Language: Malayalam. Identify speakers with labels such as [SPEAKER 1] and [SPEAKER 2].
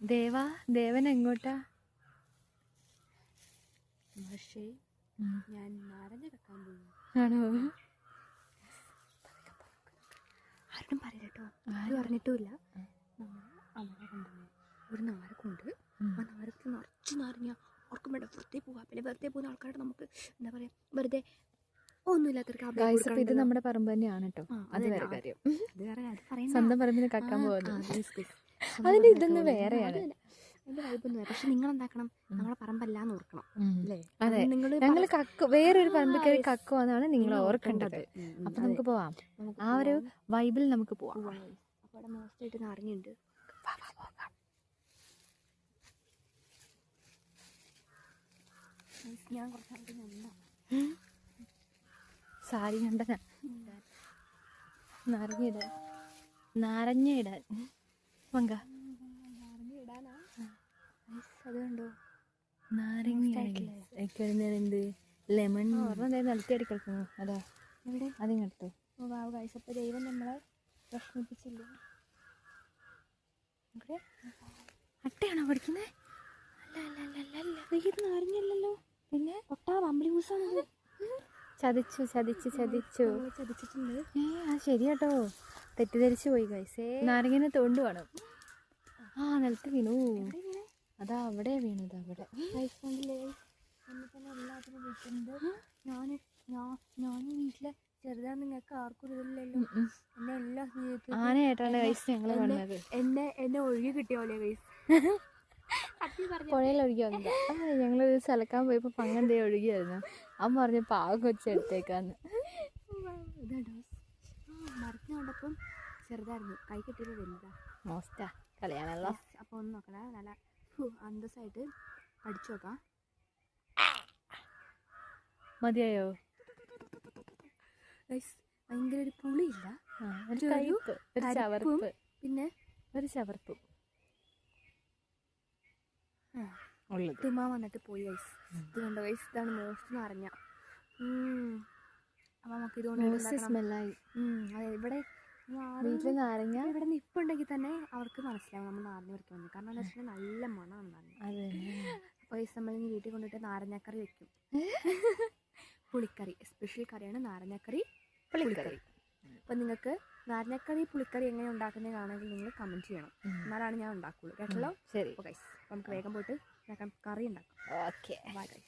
[SPEAKER 1] ദേവാ ദേവൻ എങ്ങോട്ടാ?
[SPEAKER 2] പക്ഷേ ഞാൻ നാരങ്ങ പോകുന്നു
[SPEAKER 1] ആണോ?
[SPEAKER 2] ആരും പറയില്ല കേട്ടോ ആരും അറിഞ്ഞിട്ടുമില്ല. നമ്മൾ കൊണ്ടുപോയി. ഒരു നാരക്കുണ്ട്. ആ. നാരത്തിൽ നിറച്ച് നാരങ്ങ. ഓർക്കും വേണ്ട. വെറുതെ പോവാ. പിന്നെ വെറുതെ പോകുന്ന ആൾക്കാരുടെ നമുക്ക് എന്താ പറയാ വെറുതെ
[SPEAKER 1] അപ്പൊ ഇത്. നമ്മുടെ പറമ്പ് തന്നെയാണ് കേട്ടോ. അത്. വേറെ കാര്യം. സ്വന്തം പറമ്പിന് കക്കാൻ
[SPEAKER 2] ആ,
[SPEAKER 1] അതിന്റെ ഇതൊന്നും വേറെയാണ്.
[SPEAKER 2] പക്ഷെ നിങ്ങൾ എന്താക്കണം നമ്മുടെ പറമ്പല്ലാന്ന് ഓർക്കണം
[SPEAKER 1] അതെ.
[SPEAKER 2] നിങ്ങൾ
[SPEAKER 1] ഞങ്ങൾ കക്ക് വേറൊരു പറമ്പിൽ കയറി. കക്കുവാന്നാണ് നിങ്ങൾ ഓർക്കേണ്ടത്. അപ്പൊ നമുക്ക് പോവാം. ആ ഒരു വൈബിൽ നമുക്ക് പോവാം.
[SPEAKER 2] അവിടെ മോസ്റ്റായിട്ട് നിറഞ്ഞുണ്ട് ഞാൻ കുറച്ചായിട്ട് നിന്നാ
[SPEAKER 1] സാരി കണ്ടന നാരങ്ങയിടാൻ നാരങ്ങ നാരങ്ങ എന്ത്? ലെമൺ. ഓർമ്മ കിടക്കുന്നു അതാ. അതിങ്ങെടുത്തു
[SPEAKER 2] ഓ വാവ് അപ്പോൾ ദൈവം നമ്മളെ വിഷമിപ്പിച്ചില്ല?
[SPEAKER 1] അട്ടയാണോ പഠിക്കുന്നത്
[SPEAKER 2] അല്ല അല്ല അല്ല അല്ല അല്ല ഇത് നാരങ്ങയല്ലല്ലോ.
[SPEAKER 1] പിന്നെ?
[SPEAKER 2] ഒട്ടാ വമ്പളി
[SPEAKER 1] ചതിച്ചു ചതിച്ചു ചതിച്ചു.
[SPEAKER 2] ചതിച്ചിട്ടുണ്ട്.
[SPEAKER 1] ഏ ആ ശരിയാട്ടോ. തെറ്റിദ്ധരിച്ചു പോയി കൈസേ നാരങ്ങനെ തോണ്ടു വേണം ആ നിലത്ത് വീണു. അതാ അവിടെ വീണത് അവിടെ.
[SPEAKER 2] ഗൈസ് എല്ലാത്തിനും ഞാൻ ഞാൻ വീട്ടിലെ ചെറുതാ നിങ്ങൾക്ക് ആർക്കും ഇതില്ലല്ലോ എന്നെ എല്ലാ
[SPEAKER 1] ആനയായിട്ടാണ് കൈസ് ഞങ്ങൾ വന്നത്.
[SPEAKER 2] എന്നെ എന്നെ ഒഴുകി കിട്ടിയ പോലെ ഗൈസ്
[SPEAKER 1] പുഴയിൽ ഒഴുകി വന്നില്ല ഞങ്ങളൊരു സ്ഥലക്കാൻ പോയപ്പോ പങ്കെന്തേ ഒഴുകിയായിരുന്നു. അമ്മ പറഞ്ഞു പാവം കൊച്ചെടുത്തേക്കാന്ന്
[SPEAKER 2] ഇതാണ്ടോ ആ കണ്ടപ്പം ചെറുതായിരുന്നു. കൈ കെട്ടിയത് വലുതാ.
[SPEAKER 1] മോസ്റ്റാ കളിയാണല്ലോ.
[SPEAKER 2] അപ്പോൾ ഒന്ന് നോക്കണേ നല്ല അന്തസ്സായിട്ട് പഠിച്ചു നോക്കാം.
[SPEAKER 1] മതിയായോ?
[SPEAKER 2] ഭയങ്കര ഒരു പുളിയില്ല.
[SPEAKER 1] പിന്നെ ഒരു ചവർപ്പ്.
[SPEAKER 2] പിന്നെ
[SPEAKER 1] ഒരു ചവർപ്പും.
[SPEAKER 2] ആ,
[SPEAKER 1] ഉള്ളത്.
[SPEAKER 2] വന്നിട്ട് പോയി ഗൈസ് ഇത് കണ്ടോ ഗൈസ് ഇതാണ് മോസ്റ്റ് എന്ന് അറിഞ്ഞ അപ്പം നമുക്ക് ഇതുകൊണ്ട്.
[SPEAKER 1] സ്മെല്ലായി
[SPEAKER 2] അതെ ഇവിടെ
[SPEAKER 1] വീട്ടിൽ നാരങ്ങ?
[SPEAKER 2] ഇവിടെ നിപ്പുണ്ടെങ്കിൽ തന്നെ അവർക്ക് മനസ്സിലാവും നമ്മൾ നാരങ്ങ പറിക്കാൻ കാരണം എന്താ വെച്ചിട്ടുണ്ടെങ്കിൽ നല്ല മണം നാരങ്ങ
[SPEAKER 1] അത്.
[SPEAKER 2] അപ്പോൾ ഈ ഇനി വീട്ടിൽ കൊണ്ടിട്ട് നാരങ്ങക്കറി വെക്കും. പുളിക്കറി സ്പെഷ്യൽ കറിയാണ് നാരങ്ങക്കറി പുളിക്കറി. അപ്പോൾ നിങ്ങൾക്ക് നാരങ്ങക്കറി പുളിക്കറി എങ്ങനെ ഉണ്ടാക്കുന്നത് കാണുമെങ്കിൽ നിങ്ങൾ കമന്റ് ചെയ്യണം. എന്നാലാണ് ഞാൻ ഉണ്ടാക്കുള്ളൂ. കേട്ടല്ലോ?
[SPEAKER 1] ശരി.
[SPEAKER 2] അപ്പോൾ നമുക്ക് വേഗം പോയിട്ട് കറി ഉണ്ടാക്കാം.
[SPEAKER 1] ഓക്കെ.
[SPEAKER 2] Bye guys